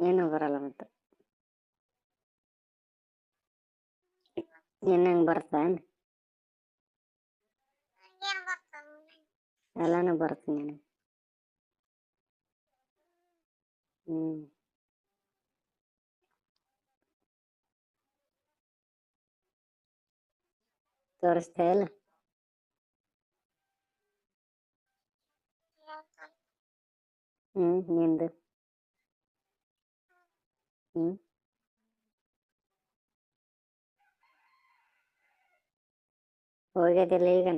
ಏನು ಬರಲ್ಲ ಮತ್ತೆ ನಿನ್ನಂಗೆ ಬರ್ತಾನೆ ಹಂಗೇನ್ ಬರ್ತದ ಎಲ್ಲಾನು ಬರುತ್ತೆ ನೀನು ಹ್ಞೂ ತೋರಿಸ್ತಾ ಇಲ್ಲ ಹ್ಞೂ ನಿಂದು ಹ್ಞೂ ಹೋಗ್ಯದಿಲ್ಲ ಈಗ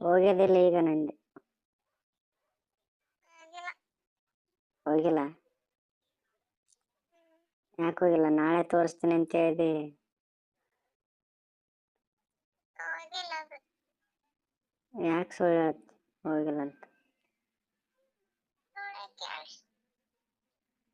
ಹೋಗ್ಯದಿಲ್ಲ ಈಗ ನಂದೆ ಹೋಗಿಲ್ಲ ಯಾಕೆ ಹೋಗಿಲ್ಲ ನಾಳೆ ತೋರಿಸ್ತೀನಿ ಅಂತ ಹೇಳಿದೆ ಹೋಗಿಲ್ಲ ಅದು ಯಾಕೆ ಸುಳ್ಳು ಹೇಳ್ತಿ? ಹೋಗಿಲ್ಲ ಅಂತ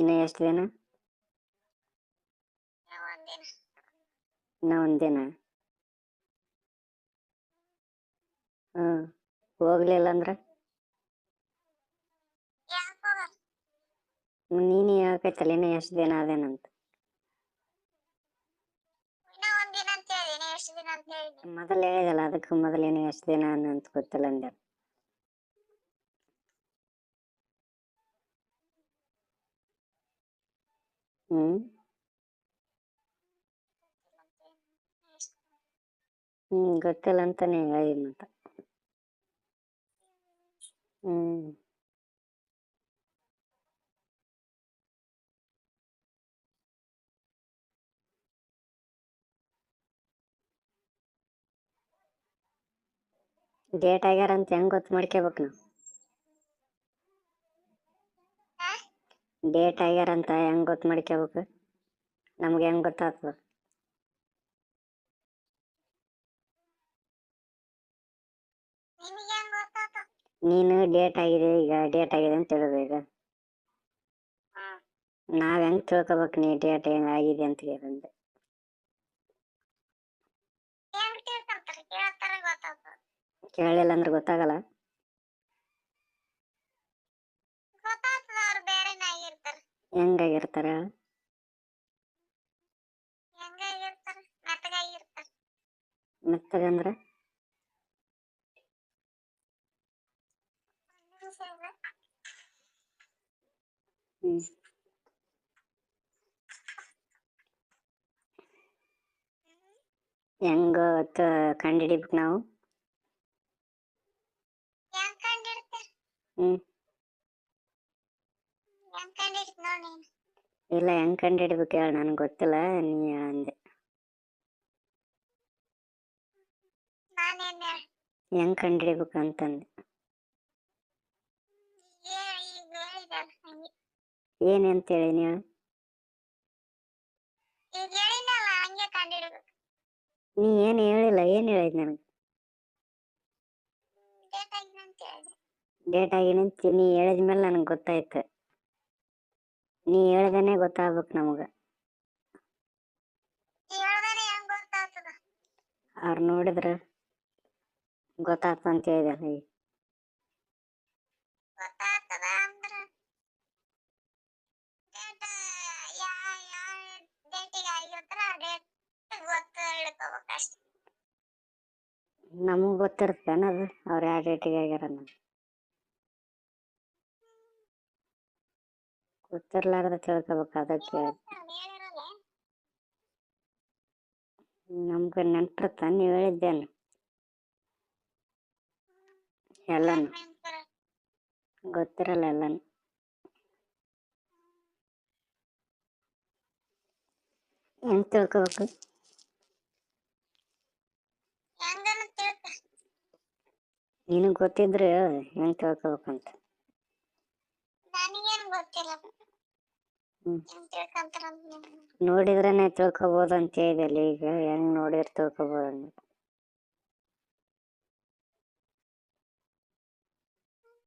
ಇನ್ನು ಎಷ್ಟು ದಿನ? ಒಂದಿನ ಇನ್ನು ಒಂದು ದಿನ. ಹ್ಞೂ ಹೋಗ್ಲಿಲ್ಲ ಅಂದ್ರೆ? ನೀನು ಹೇಳ್ಕೈತಲ್ಲ ಇನ್ನ ಎಷ್ಟು ದಿನ ಅದೇನಂತ? ಒಂದಿನ ಮೊದಲು ಹೇಳಿದಲ್ಲ ಅದಕ್ಕೆ ಮೊದಲೇನು ಎಷ್ಟು ದಿನ ಅಂತ ಗೊತ್ತಿಲ್ಲ ಅಂದೆ. ಗೊತ್ತಿಲ್ಲ ಅಂತಾನೆ ಹೇಳಿದ್ ಮತ್ತೆ ಹ್ಞೂ ಡೇಟ್ ಆಗ್ಯಾರ ಅಂತ ಹೆಂಗ್ ಗೊತ್ತು ಮಾಡ್ಕೋಬೇಕು ನಾವು ಡೇಟ್ ಆಗ್ಯಾರ ಅಂತ ಹೆಂಗ್ ಗೊತ್ತು ಮಾಡ್ಕೋಬೇಕು ನಮ್ಗೆ ಹೆಂಗ್ ಗೊತ್ತಾಗ್ತದ? ನೀನು ಡೇಟ್ ಆಗಿದೆ ಈಗ ಡೇಟ್ ಆಗಿದೆ ಅಂತ ಹೇಳೋದು ಈಗ. ನಾವ್ ಹೆಂಗ್ ತಿಳ್ಕೊಬೇಕು ನೀ ಡೇಟ್ ಹೆಂಗ್ ಆಗಿದೆ ಅಂತ ಹೇಳಿದ್ರೆ ಕೇಳಿಲ್ಲ ಅಂದ್ರೆ ಗೊತ್ತಾಗಲ್ಲ ಗೊತ್ತಾಗ್ತದ ಅವ್ರು ಬೇರೆನೇ ಆಗಿರ್ತಾರ ಹೆಂಗಾಗಿರ್ತಾರ ಮೆತ್ತಗಂದ್ರ? ಹ್ಮ್. ಹೆಂಗ ಕಂಡಿಡಿಬೇಕು ನಾವು? ಹೆಂಗ್ ಕಂಡಿಡ್ತೀರ? ಹ್ಮ್. ಇಲ್ಲ ಹೆಂಗ್ ಕಂಡಿಡಿಬೇಕು ಹೇಳ ನನಗೆ ಗೊತ್ತಿಲ್ಲ ನೀ ಹೇಳಂದೆ ಕಂಡು ಹೇಳ? ಹೆಂಗ್ ಅಂತಂದೆ. ಈಗ ಹೇಳಿದಲ್ಲ ಹಂಗೆ. ಏನ್ ಅಂತ ಹೇಳಿ ನೀವು ನೀ ಏನ್ ಹೇಳಿಲ್ಲ ಏನ್ ಹೇಳಿದ್ ನನಗೆ? ಆಗಿನ ಡೇಟ್ ಆಗಿನಂತ ನೀ ಹೇಳಿದ್ಮೇಲೆ ನನಗೆ ಗೊತ್ತಾಯ್ತು. ನೀ ಹೇಳ್ದೇನೆ ಗೊತ್ತಾಗ್ಬೇಕ್ ನಮಗ. ಅವ್ರ ನೋಡಿದ್ರ ಗೊತ್ತಾಗ್ತ ಅಂತ ಹೇಳಿದೆ ಈಗ ಗೊತ್ತಾಗ್ತದ ಅಂದ್ರ ಯಾ ಯಾವ ಡೇಟಿಗೆ ಆಗಿರ್ತಾರ ಆ ಡೇಟ್ ಗೊತ್ತು ಅಷ್ಟೇ. ನಮಗ್ ಗೊತ್ತಿರ್ತೇನ ಅದು ಅವ್ರ ಯಾವ ಡೇಟಿಗೆ ಆಗ್ಯಾರ ಅನ್ನೋದು ಗೊತ್ತಿರ್ಲಾರ್ದ ತಿಳ್ಕೊಬೇಕು ಅದಕ್ಕೆ. ನಮ್ಗ ನೆನ್ಪಿರುತ್ತ? ನೀವು ಹೇಳಿದ್ದೇನು? ಎಲ್ಲಾನು? ಗೊತ್ತಿರಲ್ಲ ಎಲ್ಲನು. ಹೆಂಗ್ ತಿಳ್ಕೊಬೇಕು? ನಿನಗ್ ಗೊತ್ತಿದ್ರೆ ಹೆಂಗ್ ತಿಳ್ಕೊಬೇಕಂತ ನನಗೇನ್ ಗೊತ್ತಿಲ್ಲ ಹ್ಮ್. ಹೆಂಗ್ ತಿಳ್ಕೊಂತಾರ ಅಂತ ನೋಡಿದ್ರೇನೆ ತಿಳ್ಕೊಬೋದು ಅಂತ ಹೇಳಿದಲ್ಲಿ ಈಗ ಹೆಂಗ್ ನೋಡಿದ್ರೆ ತಿಳ್ಕೊಬೋದು ಅಂತ.